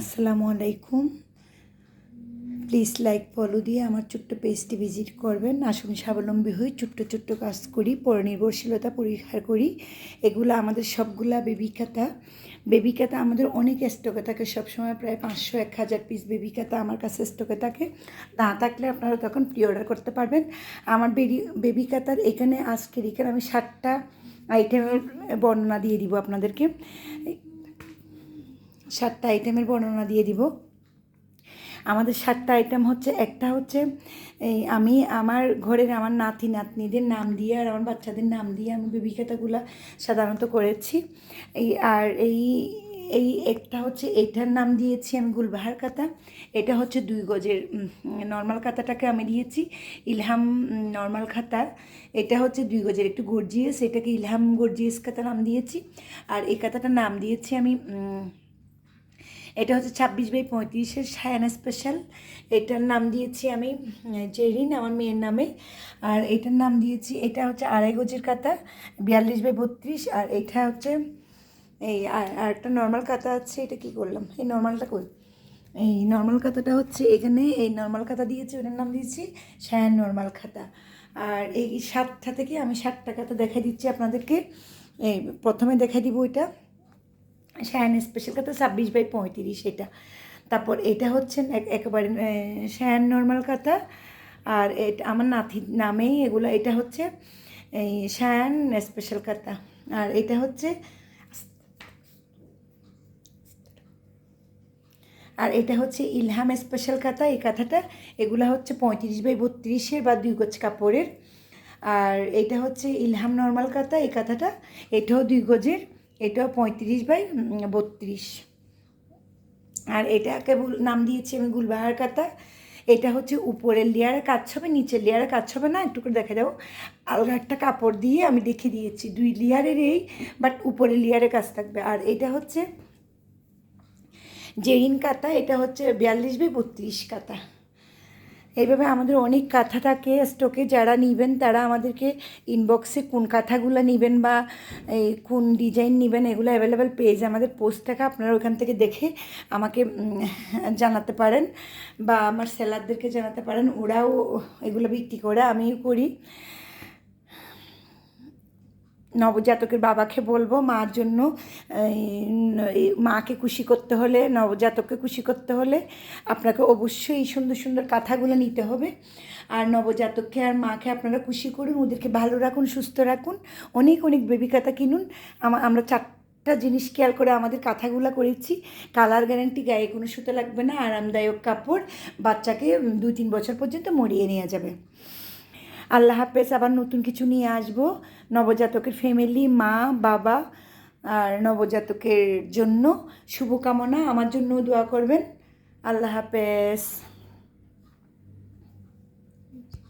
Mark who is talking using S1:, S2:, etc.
S1: আসসালামু আলাইকুম। Please like follow দিয়ে আমার ছোট্ট পেজটি ভিজিট করবেন। আসুন স্বাবলম্বী হই, ছোট্ট ছোট্ট কাজ করি, পরনির্ভরশীলতা পরিহার করি। এগুলো আমাদের সবগুলা বেবি খাতা বেবি খাতা আমাদের অনেক স্টকে থাকে, সবসময় প্রায় পাঁচশো, এক হাজার পিস বেবি খাতা আমার কাছে স্টকে থাকে। না থাকলে আপনারা তখন প্রি অর্ডার করতে পারবেন। আমার বেবি বেবি খাতার এখানে আজকের এখানে আমি ষাটটা আইটেমের বর্ণনা দিয়ে দিব আপনাদেরকে। সাতটা আইটেমের বর্ণনা দিয়ে দিব। আমাদের সাতটা আইটেম হচ্ছে, একটা হচ্ছে এই আমি আমার ঘরের আমার নাতি নাতনিদের নাম দিয়ে আর আমার বাচ্চাদের নাম দিয়ে আমি বেবি খাতাগুলো সাধারণত করেছি। এই আর এই এই একটা হচ্ছে এইটার নাম দিয়েছি আমি গুলবাহার কাতা এটা হচ্ছে দুই গজের নর্মাল খাতাটাকে আমি দিয়েছি, ইলহাম নর্মাল খাতা। এটা হচ্ছে দুই গজের একটু গর্জিয়াস এটাকে ইলহাম গর্জিয়াস খাতা নাম দিয়েছি। আর এই খাতাটার নাম দিয়েছি আমি এটা হচ্ছে ছাব্বিশ বাই পঁয়ত্রিশের সায়ানা স্পেশাল এটার নাম দিয়েছি আমি জেরিন, আমার মেয়ের নামে। আর এটার নাম দিয়েছি, এটা হচ্ছে আড়াই গজের কাতা বিয়াল্লিশ বাই বত্রিশ। আর এটা হচ্ছে, এই, আর একটা নর্মাল কাতা আছে, এটা কি করলাম? এই নর্মালটা কই? এই নর্মাল খাতাটা হচ্ছে এখানে, এই নর্মাল খাতা দিয়েছি, ওটার নাম দিয়েছি, সায়ান নর্মাল খাতা। আর এই সাতটা থেকে আমি সাতটা খাতা দেখাই দিচ্ছি আপনাদেরকে। এই, প্রথমে দেখাই দিব ওইটা। শ্যান স্পেশাল খাতা ছাব্বিশ বাই পঁয়ত্রিশ এটা। তারপর এটা হচ্ছে এক- একেবারে শ্যান নর্মাল খাতা আর এটা আমার নাতির নামেই এগুলো, এটা হচ্ছে এই শ্যান স্পেশাল খাতা আর এটা হচ্ছে, আর এটা হচ্ছে ইলহাম স্পেশাল কাঁথা। এই কাঁথাটা, এগুলো হচ্ছে পঁয়ত্রিশ বাই বত্রিশের বা দুই গজ কাপড়ের। আর এটা হচ্ছে ইলহাম নর্মাল কাঁথা। এই কাঁথাটা, এটাও দুই গজের এটাও পঁয়ত্রিশ বাই বত্রিশ। আর এটাকে নাম দিয়েছি আমি গুলবাহার কাতা এটা হচ্ছে উপরের লেয়ারে কাজ হবে, নিচের লেয়ারে কাজ হবে না, একটু করে দেখা যাব। আলগা একটা কাপড় দিয়ে আমি দেখে দিয়েছি, দুই লেয়ারের এই বাট উপরের লেয়ারে কাজ থাকবে। আর এটা হচ্ছে জেরিন কাতা এটা হচ্ছে বিয়াল্লিশ বাই বত্রিশ কাতা এইভাবে আমাদের অনেক কাঁথা থাকে স্টকে যারা নেবেন, তারা আমাদেরকে ইনবক্সে কোন কাঁথাগুলো নেবেন বা এই কোন ডিজাইন নেবেন, এগুলো অ্যাভেলেবেল পেজ আমাদের পোস্ট থাকে আপনারা ওখান থেকে দেখে আমাকে জানাতে পারেন বা আমার সেলারদেরকে জানাতে পারেন। ওরাও এগুলো বিক্রি করে, আমিও করি। নবজাতকের বাবাকে বলব মার জন্য মাকে খুশি করতে হলে, নবজাতককে খুশি করতে হলে আপনাকে অবশ্যই এই সুন্দর সুন্দর কাঁথাগুলো নিতে হবে। আর নবজাতককে আর মাকে আপনারা খুশি করুন, ওদেরকে ভালো রাখুন, সুস্থ রাখুন, অনেক অনেক বেবি কাঁথা কিনুন। আমা- আমরা চারটা জিনিস খেয়াল করে আমাদের কাঁথাগুলো করেছি। কালার গ্যারান্টি গায়ে কোনো সুতো লাগবে না, আরামদায়ক কাপড়, বাচ্চাকে দুই তিন বছর পর্যন্ত মরিয়ে নেওয়া যাবে। আল্লাহ হাফেজ, আবার নতুন কিছু নিয়ে আসব। নবজাতকের ফ্যামিলি মা, বাবা আর নবজাতকের জন্য শুভকামনা। আমার জন্য দোয়া করবেন। আল্লাহ হাফেজ।